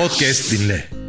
Podcast dinle.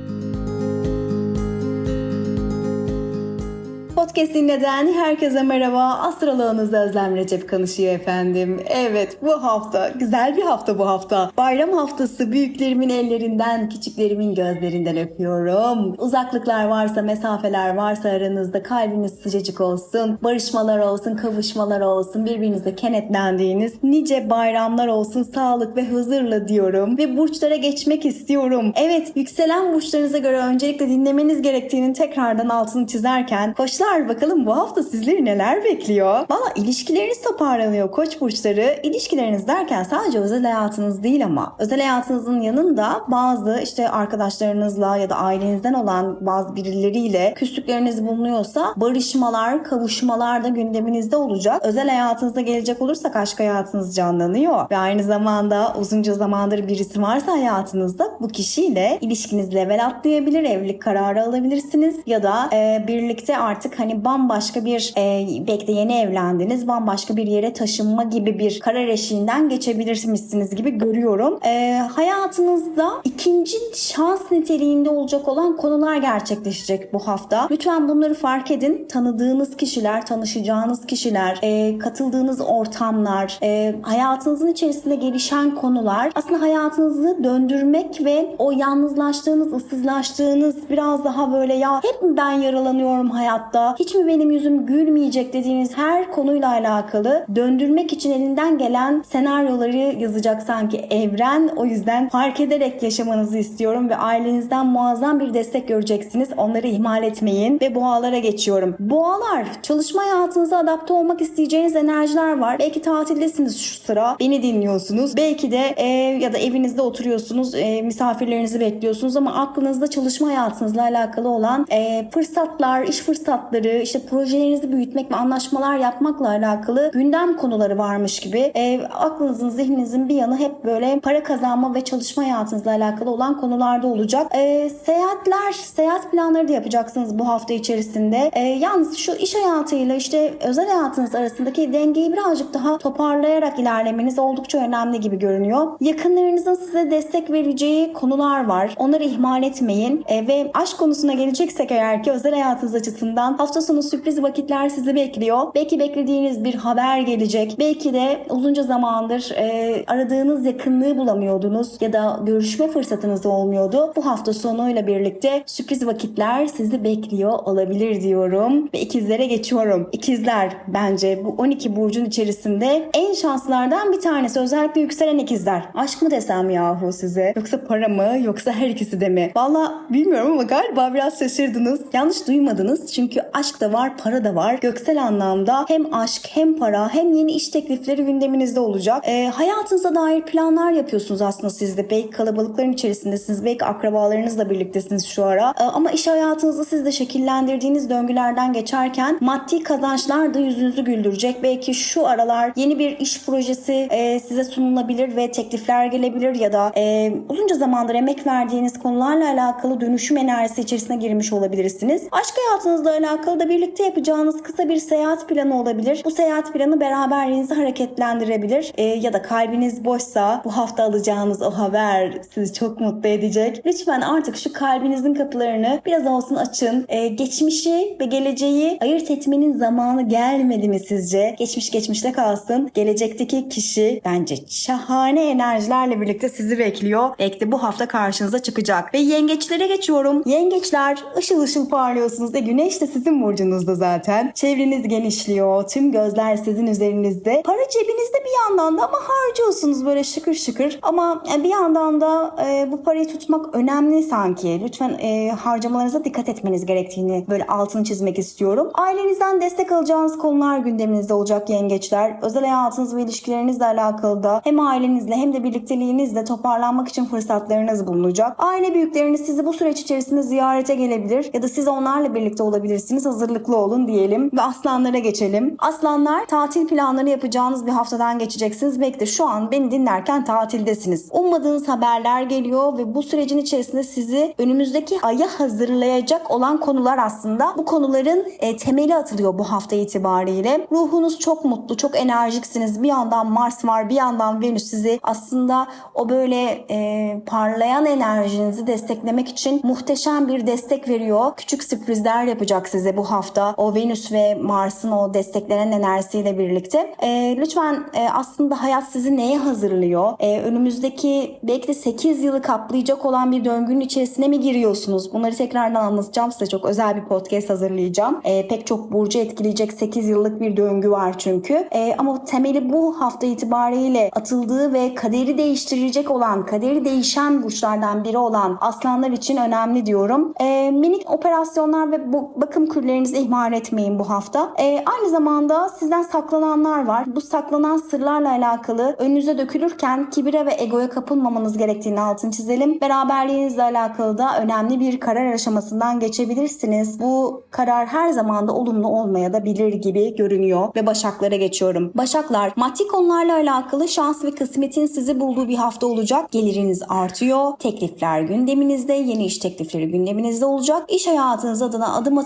Podcast dinleden herkese merhaba. Astroloğunuz Özlem Recep konuşuyor efendim. Evet bu hafta güzel bir hafta bu hafta. Bayram haftası büyüklerimin ellerinden, küçüklerimin gözlerinden öpüyorum. Uzaklıklar varsa, mesafeler varsa aranızda kalbiniz sıcacık olsun. Barışmalar olsun, kavuşmalar olsun. Birbirinize kenetlendiğiniz nice bayramlar olsun. Sağlık ve huzurla diyorum. Ve burçlara geçmek istiyorum. Evet yükselen burçlarınıza göre öncelikle dinlemeniz gerektiğinin tekrardan altını çizerken koçlar bakalım bu hafta sizleri neler bekliyor? Valla ilişkileriniz toparlanıyor koç burçları. İlişkileriniz derken sadece özel hayatınız değil ama özel hayatınızın yanında bazı işte arkadaşlarınızla ya da ailenizden olan bazı birileriyle küslükleriniz bulunuyorsa barışmalar, kavuşmalar da gündeminizde olacak. Özel hayatınıza gelecek olursak aşk hayatınız canlanıyor ve aynı zamanda uzunca zamandır birisi varsa hayatınızda bu kişiyle ilişkiniz level atlayabilir, evlilik kararı alabilirsiniz ya da e, birlikte artık hani bambaşka bir e, belki de yeni evlendiniz, bambaşka bir yere taşınma gibi bir karar eşiğinden geçebilirsiniz gibi görüyorum. E, hayatınızda ikinci şans niteliğinde olacak olan konular gerçekleşecek bu hafta. Lütfen bunları fark edin. Tanıdığınız kişiler, tanışacağınız kişiler, e, katıldığınız ortamlar, e, hayatınızın içerisinde gelişen konular aslında hayatınızı döndürmek ve o yalnızlaştığınız, ıssızlaştığınız biraz daha böyle ya hep mi ben yaralanıyorum hayatta, hiç mi benim yüzüm gülmeyecek dediğiniz her konuyla alakalı döndürmek için elinden gelen senaryoları yazacak sanki evren. O yüzden fark ederek yaşamanızı istiyorum ve ailenizden muazzam bir destek göreceksiniz. Onları ihmal etmeyin ve boğalara geçiyorum. Boğalar çalışma hayatınıza adapte olmak isteyeceğiniz enerjiler var. Belki tatildesiniz şu sıra. Beni dinliyorsunuz. Belki de e, ya da evinizde oturuyorsunuz. e, misafirlerinizi bekliyorsunuz ama aklınızda çalışma hayatınızla alakalı olan e, fırsatlar, iş fırsatları, işte projelerinizi büyütmek ve anlaşmalar yapmakla alakalı gündem konuları varmış gibi. E, aklınızın, zihninizin bir yanı hep böyle para kazanma ve çalışma hayatınızla alakalı olan konularda olacak. E, seyahatler, seyahat planları da yapacaksınız bu hafta içerisinde. E, yalnız şu iş hayatıyla işte özel hayatınız arasındaki dengeyi birazcık daha toparlayarak ilerlemeniz oldukça önemli gibi görünüyor. Yakınlarınızın size destek vereceği konular var. Onları ihmal etmeyin. E, ve aşk konusuna geleceksek eğer ki özel hayatınız açısından hafta sonu sürpriz vakitler sizi bekliyor. Belki beklediğiniz bir haber gelecek. Belki de uzunca zamandır e, aradığınız yakınlığı bulamıyordunuz ya da görüşme fırsatınız olmuyordu. Bu hafta sonuyla birlikte sürpriz vakitler sizi bekliyor olabilir diyorum. Ve ikizlere geçiyorum. İkizler bence bu 12 burcun içerisinde en şanslardan bir tanesi. Özellikle yükselen ikizler. Aşk mı desem yahu size? Yoksa para mı? Yoksa her ikisi de mi? Valla bilmiyorum ama galiba biraz şaşırdınız. Yanlış duymadınız. Çünkü da var, para da var. Göksel anlamda hem aşk hem para hem yeni iş teklifleri gündeminizde olacak. Ee, hayatınıza dair planlar yapıyorsunuz aslında siz de. Belki kalabalıkların içerisindesiniz. Belki akrabalarınızla birliktesiniz şu ara. Ee, ama iş hayatınızı siz de şekillendirdiğiniz döngülerden geçerken maddi kazançlar da yüzünüzü güldürecek. Belki şu aralar yeni bir iş projesi e, size sunulabilir ve teklifler gelebilir ya da e, uzunca zamandır emek verdiğiniz konularla alakalı dönüşüm enerjisi içerisine girmiş olabilirsiniz. Aşk hayatınızla alakalı da birlikte yapacağınız kısa bir seyahat planı olabilir. Bu seyahat planı beraberliğinizi hareketlendirebilir E, ya da kalbiniz boşsa bu hafta alacağınız o haber sizi çok mutlu edecek. Lütfen artık şu kalbinizin kapılarını biraz olsun açın. E, geçmişi ve geleceği ayırt etmenin zamanı gelmedi mi sizce? Geçmiş geçmişte kalsın. Gelecekteki kişi bence şahane enerjilerle birlikte sizi bekliyor. Belki de bu hafta karşınıza çıkacak. Ve yengeçlere geçiyorum. Yengeçler ışıl ışıl parlıyorsunuz. E güneş de sizin burcunuzda zaten. Çevreniz genişliyor. Tüm gözler sizin üzerinizde. Para cebinizde bir yandan da ama harcıyorsunuz böyle şıkır şıkır. Ama e, bir yandan da e, bu parayı tutmak önemli sanki. Lütfen e, harcamalarınıza dikkat etmeniz gerektiğini böyle altını çizmek istiyorum. Ailenizden destek alacağınız konular gündeminizde olacak yengeçler. Özel hayatınız ve ilişkilerinizle alakalı da hem ailenizle hem de birlikteliğinizle toparlanmak için fırsatlarınız bulunacak. Aile büyükleriniz sizi bu süreç içerisinde ziyarete gelebilir ya da siz onlarla birlikte olabilirsiniz. Hazırlıklı olun diyelim ve aslanlara geçelim. Aslanlar tatil planları yapacağınız bir haftadan geçeceksiniz. Belki de şu an beni dinlerken tatildesiniz. Ummadığınız haberler geliyor ve bu sürecin içerisinde sizi önümüzdeki aya hazırlayacak olan konular aslında. Bu konuların e, temeli atılıyor bu hafta itibariyle. Ruhunuz çok mutlu, çok enerjiksiniz. Bir yandan Mars var, bir yandan Venüs sizi aslında o böyle e, parlayan enerjinizi desteklemek için muhteşem bir destek veriyor. Küçük sürprizler yapacak size bu hafta. O Venüs ve Mars'ın o desteklenen enerjisiyle birlikte. E, lütfen e, aslında hayat sizi neye hazırlıyor? E, önümüzdeki belki de 8 yılı kaplayacak olan bir döngünün içerisine mi giriyorsunuz? Bunları tekrardan anlatacağım size. Çok özel bir podcast hazırlayacağım. E, pek çok burcu etkileyecek 8 yıllık bir döngü var çünkü. E, ama temeli bu hafta itibariyle atıldığı ve kaderi değiştirecek olan, kaderi değişen burçlardan biri olan aslanlar için önemli diyorum. E, minik operasyonlar ve bu bakım kürlerinizi ihmal etmeyin bu hafta. E, aynı zamanda sizden saklananlar var. Bu saklanan sırlarla alakalı önünüze dökülürken kibire ve egoya kapılmamanız gerektiğini altını çizelim. Beraberliğinizle alakalı da önemli bir karar aşamasından geçebilirsiniz. Bu karar her zaman da olumlu olmaya da bilir gibi görünüyor ve Başaklara geçiyorum. Başaklar maddi konularla alakalı şans ve kısmetin sizi bulduğu bir hafta olacak. Geliriniz artıyor. Teklifler gündeminizde, yeni iş teklifleri gündeminizde olacak. İş hayatınız adına adım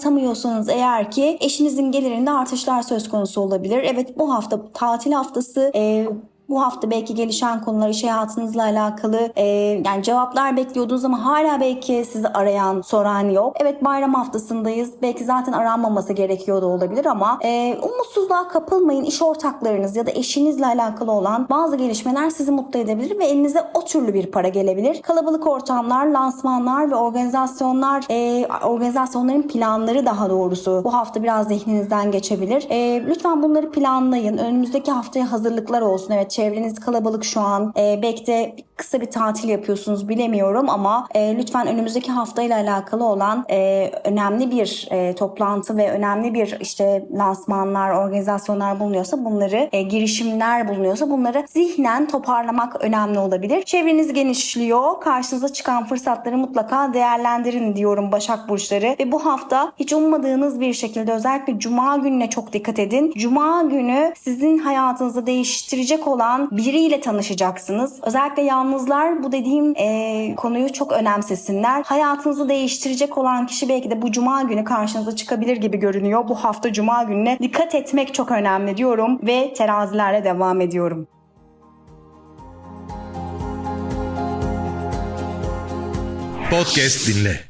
atamıyorsanız eğer ki eşinizin gelirinde artışlar söz konusu olabilir. Evet bu hafta tatil haftası. Ee, bu hafta belki gelişen konular iş hayatınızla alakalı e, yani cevaplar bekliyordunuz ama hala belki sizi arayan, soran yok. Evet bayram haftasındayız. Belki zaten aranmaması gerekiyor da olabilir ama e, umutsuzluğa kapılmayın. İş ortaklarınız ya da eşinizle alakalı olan bazı gelişmeler sizi mutlu edebilir ve elinize o türlü bir para gelebilir. Kalabalık ortamlar, lansmanlar ve organizasyonlar, e, organizasyonların planları daha doğrusu bu hafta biraz zihninizden geçebilir. E, lütfen bunları planlayın. Önümüzdeki haftaya hazırlıklar olsun. Evet çevreniz kalabalık şu an. E, belki de kısa bir tatil yapıyorsunuz bilemiyorum ama e, lütfen önümüzdeki haftayla alakalı olan e, önemli bir e, toplantı ve önemli bir işte lansmanlar, organizasyonlar bulunuyorsa bunları e, girişimler bulunuyorsa bunları zihnen toparlamak önemli olabilir. Çevreniz genişliyor. Karşınıza çıkan fırsatları mutlaka değerlendirin diyorum Başak Burçları. Ve bu hafta hiç ummadığınız bir şekilde özellikle Cuma gününe çok dikkat edin. Cuma günü sizin hayatınızı değiştirecek olan biriyle tanışacaksınız. Özellikle yalnızlar bu dediğim e, konuyu çok önemsesinler. Hayatınızı değiştirecek olan kişi belki de bu cuma günü karşınıza çıkabilir gibi görünüyor. Bu hafta cuma gününe dikkat etmek çok önemli diyorum ve terazilerle devam ediyorum. Podcast dinle.